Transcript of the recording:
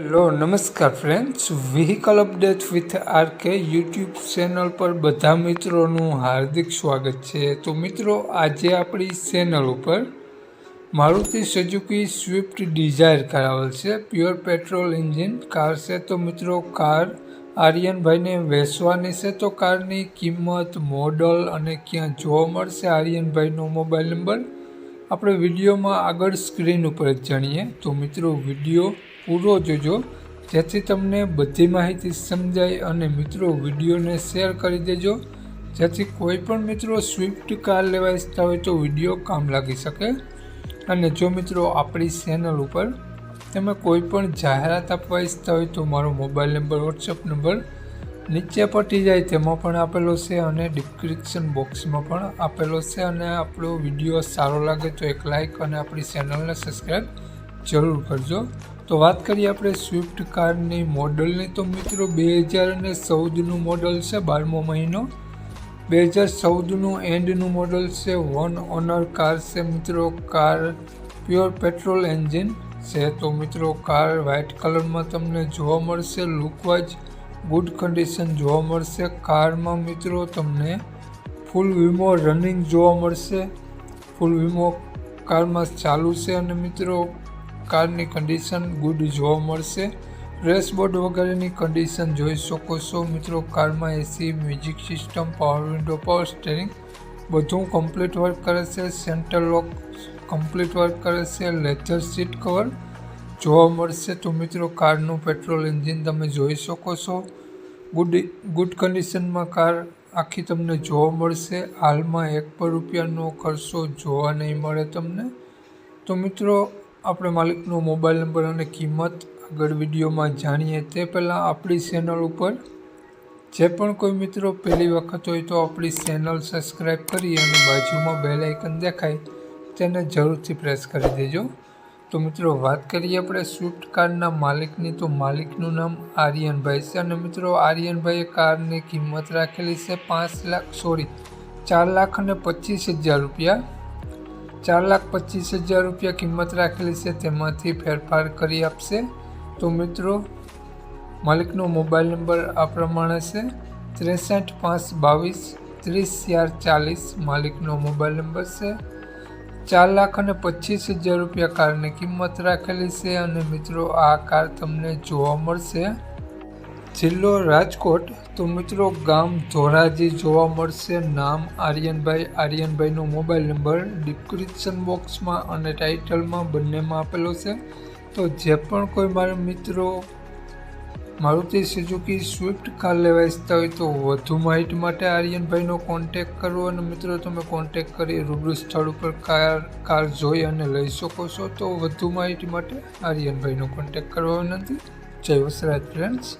Hello નમસ્કાર friends vehicle update with RK YouTube channel પર બધા મિત્રોનું હાર્દિક સ્વાગત છે. તો મિત્રો, આજે આપણી ચેનલ ઉપર મારુતિ સજુકી સ્વિફ્ટ ડિઝાયર કરાવેલ છે. પ્યોર પેટ્રોલ એન્જિન કાર છે. તો મિત્રો કાર આર્યનભાઈને વેચવાની છે. તો કારની કિંમત મોડલ અને ક્યાં જોવા મળશે આર્યનભાઈનો મોબાઈલ નંબર આપણે વિડીયોમાં આગળ સ્ક્રીન ઉપર જ જાણીએ. તો મિત્રો, વીડિયો પૂરો જોજો. જેથી તમને બધી માહિતી સમજાય અને મિત્રો વિડીયોને શેર કરી દેજો. જેથી કોઈ પણ મિત્રો સ્વિફ્ટ કાર લેવા ઈચ્છતા હોય તો વીડિયો કામ લાગી શકે. અને જો મિત્રો આપણી ચેનલ ઉપર તમે કોઈ પણ જાહેરાત આપવા ઈચ્છતા હોય તો મારો મોબાઈલ નંબર વોટ્સઅપ નંબર નીચે પટી જાય તેમાં પણ આપેલો છે અને ડિસ્ક્રિપ્શન બોક્સમાં પણ આપેલો છે અને આપણો વીડિયો સારો લાગે તો એક લાઇક અને આપણી ચેનલને સબસ્ક્રાઈબ જરૂર કરજો. તો વાત કરીએ આપણે સ્વિફ્ટ કારની મોડલની. તો મિત્રો બે હજાર અને ચૌદનું મોડલ છે બારમો મહિનો. બે હજાર ચૌદનું એન્ડનું મોડલ છે વન ઓનર કાર છે મિત્રો. કાર પ્યોર પેટ્રોલ એન્જિન છે. તો મિત્રો કાર વ્હાઇટ કલરમાં તમને જોવા મળશે લુકવાઇઝ ગુડ કન્ડિશન જોવા મળશે. કારમાં મિત્રો તમને ફૂલ વીમો રનિંગ જોવા મળશે. ફૂલ વીમો કારમાં ચાલુ છે અને મિત્રો કારની કન્ડિશન ગુડ જોવા મળશે. ડેશબોર્ડ વગેરેની કન્ડિશન જોઈ શકો છો. મિત્રો, કારમાં AC music system power window power steering બધું કમ્પ્લીટ વર્ક કરે છે. સેન્ટર લોક કમ્પ્લીટ વર્ક કરે છે. લેધર સીટ કવર જોવા મળશે તો મિત્રો, કારનું પેટ્રોલ એન્જિન તમે જોઈ શકો છો. ગુડ ગુડ કન્ડિશનમાં કાર આખી તમને જોવા મળશે. હાલમાં એક પર રૂપિયાનો ખર્ચો જોવા નહીં મળે તમને. તો મિત્રો આપણે માલિકનો મોબાઈલ નંબર અને કિંમત આગળ વિડીયોમાં જાણીએ તે પહેલાં આપણી ચેનલ ઉપર જે પણ કોઈ મિત્રો પહેલી વખત હોય તો આપણી ચેનલ સબસ્ક્રાઈબ કરી અને બાજુમાં બેલ આઇકન દેખાય તેને જરૂરથી પ્રેસ કરી દેજો. તો મિત્રો, વાત કરીએ આપણે સ્વિફ્ટ કારના માલિકની. તો માલિકનું નામ આર્યનભાઈ છે અને મિત્રો, આર્યનભાઈએ કારની કિંમત રાખેલી છે પાંચ લાખ, સોરી, ચાર લાખ અને પચીસ હજાર રૂપિયા. ચાર લાખ પચીસ હજાર રૂપિયા કિંમત રાખેલી છે, તેમાંથી ફેરફાર કરી આપશે. તો મિત્રો, માલિકનો મોબાઈલ નંબર આ પ્રમાણે છે, ત્રેસઠ પાંચ બાવીસ ત્રીસ ચાર ચાલીસ. માલિકનો મોબાઈલ નંબર છે, ચાર લાખ અને પચીસ હજાર રૂપિયા કારની કિંમત રાખેલી છે અને મિત્રો, આ કાર તમને જોવા મળશે. જિલ્લો રાજકોટ તો મિત્રો ગામ ધોરાજી જોવા મળશે. નામ આર્યનભાઈ. આર્યનભાઈનો મોબાઈલ નંબર ડિસ્ક્રિપ્શન બોક્સમાં અને ટાઇટલમાં બંનેમાં આપેલો છે. તો જે પણ કોઈ મારા મિત્રો મારુતિ સુઝુકી સ્વિફ્ટ કાર લેવા ઈચ્છતા હોય તો વધુ માહિતી માટે આર્યનભાઈનો કોન્ટેક કરવો અને મિત્રો તમે કોન્ટેક કરી રૂબરૂ સ્થળ ઉપર કાર કાર જોઈ અને લઈ શકો છો. તો વધુ માહિતી માટે આર્યનભાઈનો કોન્ટેક કરવા વિનંતી જય વસરાજ ફ્રેન્ડ્સ.